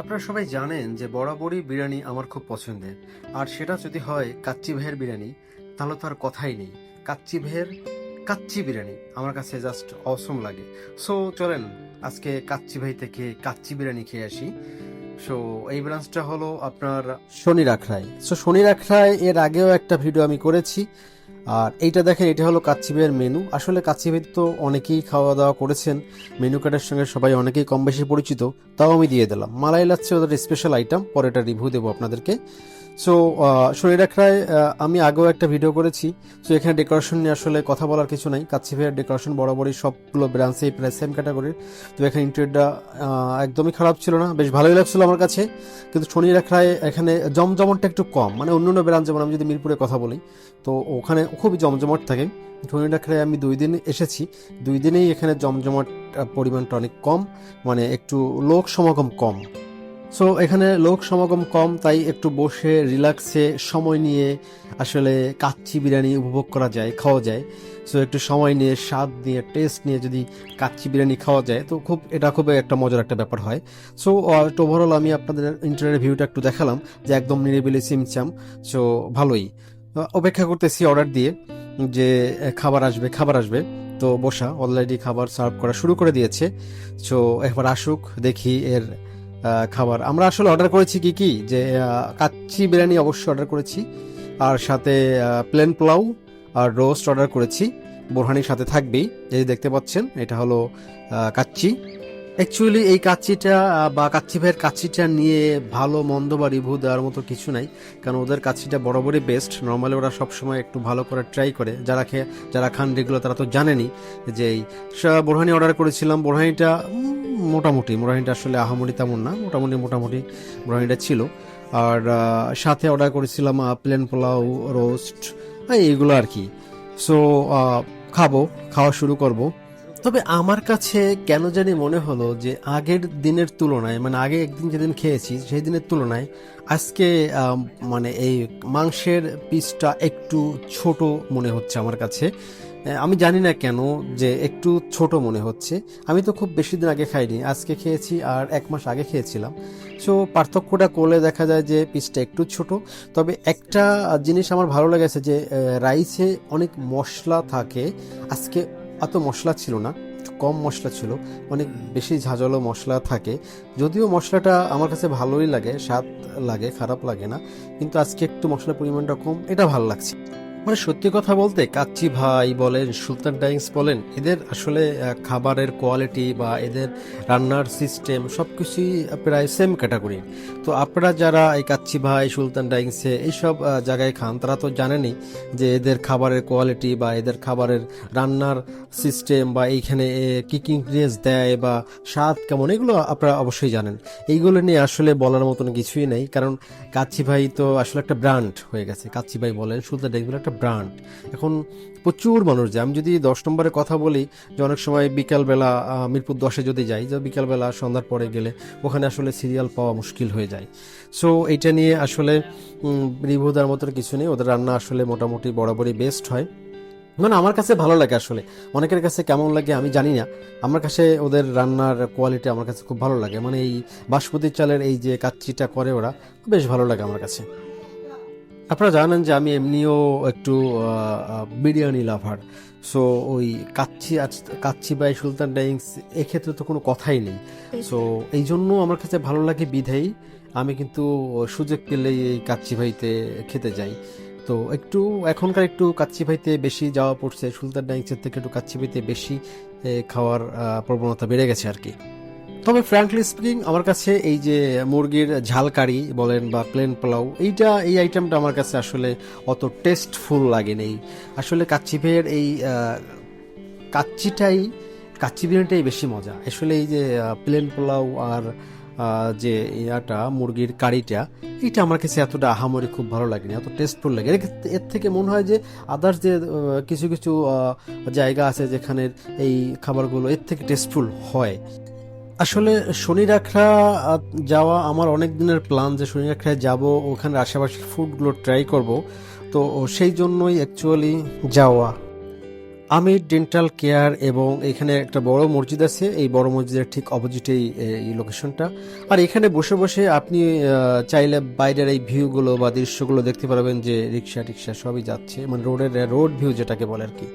আপনারা সবাই জানেন যে বরাবরই বিরিয়ানি আমার খুব পছন্দের। আর সেটা যদি হয় কাচ্চি ভাইয়ের বিরিয়ানি, তাহলে তো আর কথাই নেই। কাচ্চি ভাইয়ের কাচ্চি বিরিয়ানি আমার কাছে জাস্ট অসম লাগে। সো চলেন, আজকে কাচ্চি ভাই থেকে কাচ্চি বিরিয়ানি খেয়ে আসি। সো এই ব্রাঞ্চটা হলো আপনার শনি রাখরায় সো শনি রাখরায় এর আগেও একটা ভিডিও আমি করেছি। আর এইটা দেখেন, এটা হলো কাচ্চি মেনু। আসলে কাচ্চি তো অনেকেই খাওয়া দাওয়া করেছেন। মেনু কার্ডের সঙ্গে সবাই অনেকেই কম বেশি পরিচিত, তাও আমি দিয়ে দিলাম। মালাই লাচ্ছে ওদের স্পেশাল আইটেম পরে এটা রিভিউ দেবো আপনাদেরকে। সো শরীর রাখায় আমি আগেও একটা ভিডিও করেছি। সো এখানে ডেকোরেশন নিয়ে আসলে কথা বলার কিছু নাই। ভাইয়ের ডেকোরেশন বরাবরই সবগুলো ব্রাঞ্চেই প্রায় সেম ক্যাটাগরির তো এখানে ইন্টারভিউটা একদমই খারাপ ছিল না। বেশ ভালোই লাগছিল আমার কাছে। কিন্তু শনি রাখায় এখানে জমজমটটা একটু কম। মানে অন্য অন্য ব্রাঞ্চ যেমন আমি যদি মিরপুরে কথা বলি, তো ওখানে খুবই জমজমট থাকে। শনি রাখায় আমি দুই দিন এসেছি। দুই দিনেই এখানে জমজমাট পরিমাণটা অনেক কম। মানে একটু লোক সমাগম কম। সো এখানে লোক সমাগম কম, তাই একটু বসে রিল্যাক্সে সময় নিয়ে আসলে কাচ্চি বিরিয়ানি উপভোগ করা যায়, খাওয়া যায়। সো একটু সময় নিয়ে, স্বাদ নিয়ে টেস্ট নিয়ে যদি কাচ্চি বিরিয়ানি খাওয়া যায়, তো খুব, এটা খুব একটা মজার একটা ব্যাপার হয়। সো ওভারঅল আমি আপনাদের ইন্টারনেট ভিউটা একটু দেখালাম যে একদম নিরিবিলি সিমচাম সো ভালোই। অপেক্ষা করতেছি অর্ডার দিয়ে যে খাবার আসবে খাবার আসবে। তো বসা অলরেডি খাবার সার্ভ করা শুরু করে দিয়েছে। সো একবার আসুক, দেখি এর খাবার। আমরা আসলে অর্ডার করেছি কি কি? যে কাচ্চি বিরিয়ানি অবশ্যই অর্ডার করেছি। আর সাথে প্লেন পোলাও আর রোস্ট অর্ডার করেছি। বোরহানির সাথে থাকবেই। এই দেখতে পাচ্ছেন, এটা হলো কাচ্চি। অ্যাকচুয়ালি এই কাচ্চিটা বা কাচ্চি ভাইয়ের কাচ্চিটা নিয়ে ভালো, মন্দ বা রিভিউ দেওয়ার মতো কিছু নাই। কারণ ওদের কাচ্চিটা বরাবরই বেস্ট নর্মালি ওরা সবসময় একটু ভালো করে ট্রাই করে। যারা খেয়ে যারা খান রেগুলার তারা তো জানেনি যে এই বোরহানি অর্ডার করেছিলাম। বোরহানিটা মোটামুটি। বোরহানিটা আসলে আহামরি তেমন না। মোটামুটি মোটামুটি বোরহানিটা ছিল। আর সাথে অর্ডার করেছিলাম প্লেন পোলাও রোস্ট এইগুলো আর কি। সো খাব, খাওয়া শুরু করব। তবে আমার কাছে কেন জানি মনে হলো যে আগের দিনের তুলনায় মানে আগে একদিন যেদিন খেয়েছি, সেই দিনের তুলনায় আজকে মানে এই মাংসের পিসটা একটু ছোট মনে হচ্ছে আমার কাছে। আমি জানি না কেন যে একটু ছোট মনে হচ্ছে। আমি তো খুব বেশি দিন আগে খাইনি, আজকে খেয়েছি আর এক মাস আগে খেয়েছিলাম। সো পার্থক্যটা করলে দেখা যায় যে পিসটা একটু ছোট। তবে একটা জিনিস আমার ভালো লেগেছে যে রাইসে অনেক মশলা থাকে। আজকে অত মশলা ছিল না, কম মশলা ছিল, অনেক বেশি ঝাঁঝালো মশলা থাকে। যদিও মশলাটা আমার কাছে ভালোই লাগে, স্বাদ লাগে, খারাপ লাগে না, কিন্তু আজকে একটু মশলার পরিমাণটা কম, এটা ভালো লাগছে। মানে সত্যি কথা বলতে কাচ্চি ভাই বলেন, সুলতান ডাইংস বলেন, এদের আসলে খাবারের কোয়ালিটি বা এদের রান্নার সিস্টেম সব কিছুই প্রায় সেম ক্যাটাগরি তো আপনারা যারা এই কাচ্চি ভাই, সুলতান ডাইংসে এইসব জায়গায় খান, তারা তো জানেনই যে এদের খাবারের কোয়ালিটি বা এদের খাবারের রান্নার সিস্টেম বা এইখানে কি কি ইনগ্রিডিয়েন্টস দেয় বা স্বাদ কেমন, এগুলো আপনারা অবশ্যই জানেন। এইগুলো নিয়ে আসলে বলার মতন কিছুই নেই, কারণ কাচ্চি ভাই তো আসলে একটা ব্র্যান্ড হয়ে গেছে। কাচ্চি ভাই বলেন, সুলতান ডাইংস বলে একটা ব্র্যান্ড। এখন প্রচুর মানুষ যায়। আমি যদি দশ নম্বরে কথা বলি, যে অনেক সময় বিকালবেলা মিরপুর দশে যদি যাই, যে বিকালবেলা সন্ধ্যার পরে গেলে ওখানে আসলে সিরিয়াল পাওয়া মুশকিল হয়ে যায়। সো, এইটা নিয়ে আসলে রিভিউ দেওয়ার মতো কিছু নেই। ওদের রান্না আসলে মোটামুটি বরাবরই বেস্ট হয়। মানে আমার কাছে ভালো লাগে আসলে। অনেকের কাছে কেমন লাগে আমি জানি না। আমার কাছে ওদের রান্নার কোয়ালিটি আমার কাছে খুব ভালো লাগে। মানে এই বাসমতি চালের এই যে কাচ্চিটা করে ওরা, বেশ ভালো লাগে আমার কাছে। আপনারা জানেন যে আমি এমনিও একটু বিরিয়ানি লাভার। সো ওই কাচ্চি আজ- কাচ্চি বাই সুলতান ডাইংস, এক্ষেত্রে তো কোনো কথাই নেই। সো এই জন্য আমার কাছে ভালো লাগে বিধাই। আমি কিন্তু সুযোগ পেলেই এই কাচ্চি ভাইতে খেতে যাই। তো একটু, এখনকার একটু কাচ্চি ভাইতে বেশি যাওয়া পড়ছে। সুলতান ডাইংসের থেকে একটু কাচ্চি ভাইতে বেশি খাওয়ার প্রবণতা বেড়ে গেছে আর কি। তবে ফ্র্যাঙ্কলি স্পিকিং আমার কাছে এই যে মুরগির ঝাল কারি বলেন বা প্লেন পোলাও, এইটা, এই আইটেমটা আমার কাছে আসলে অত টেস্টফুল লাগেনি আসলে কাচ্চি এই কাচ্চিটাই, কাচ্চি বিরিয়ানিটাই বেশি মজা। আসলে এই যে প্লেন পোলাও আর যে ইয়াটা, মুরগির কারিটা এটা আমার কাছে এতটা আহামরি খুব ভালো লাগেনি, এত টেস্টফুল লাগে। এর এর থেকে মনে হয় যে আদার্স যে কিছু কিছু জায়গা আছে যেখানে এই খাবারগুলো এর থেকে টেস্টফুল হয়। আসলে শনি রাখরা যাওয়া আমার অনেক দিনের প্ল্যান যে শনি রাখরায় যাব ওখানে আশেপাশের ফুডগুলো ট্রাই করব। তো সেই জন্যই অ্যাকচুয়ালি যাওয়া। আমি ডেন্টাল কেয়ার এবং এখানে একটা বড় মসজিদ আছে, এই বড় মসজিদের ঠিক অপোজিটেই এই লোকেশনটা আর এখানে বসে বসে আপনি চাইলে বাইরের এই ভিউগুলো বা দৃশ্যগুলো দেখতে পারবেন যে রিক্সা টিক্সা সবই যাচ্ছে মানে রোডের রোড ভিউ যেটাকে বলে আর কি।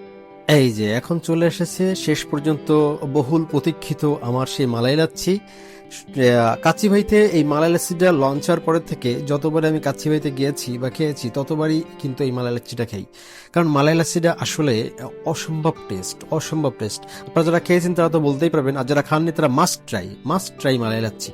এই যে, এখন চলে এসেছে শেষ পর্যন্ত বহুল প্রতীক্ষিত আমার সেই মালাই লাচ্ছি কাচিভাইতে এই মালাই লাচ্ছিটা লঞ্চার পরের থেকে যতবার আমি কাচিভাইতে গিয়েছি বা খেয়েছি, ততবারই কিন্তু এই মালাই লাচ্ছিটা খাই। কারণ মালাই লাচ্ছিটা আসলে অসম্ভব টেস্ট অসম্ভব টেস্ট। আপনারা যারা খেয়েছেন তারা তো বলতেই পারবেন, আর যারা খাননি তারা must try must try malai lassi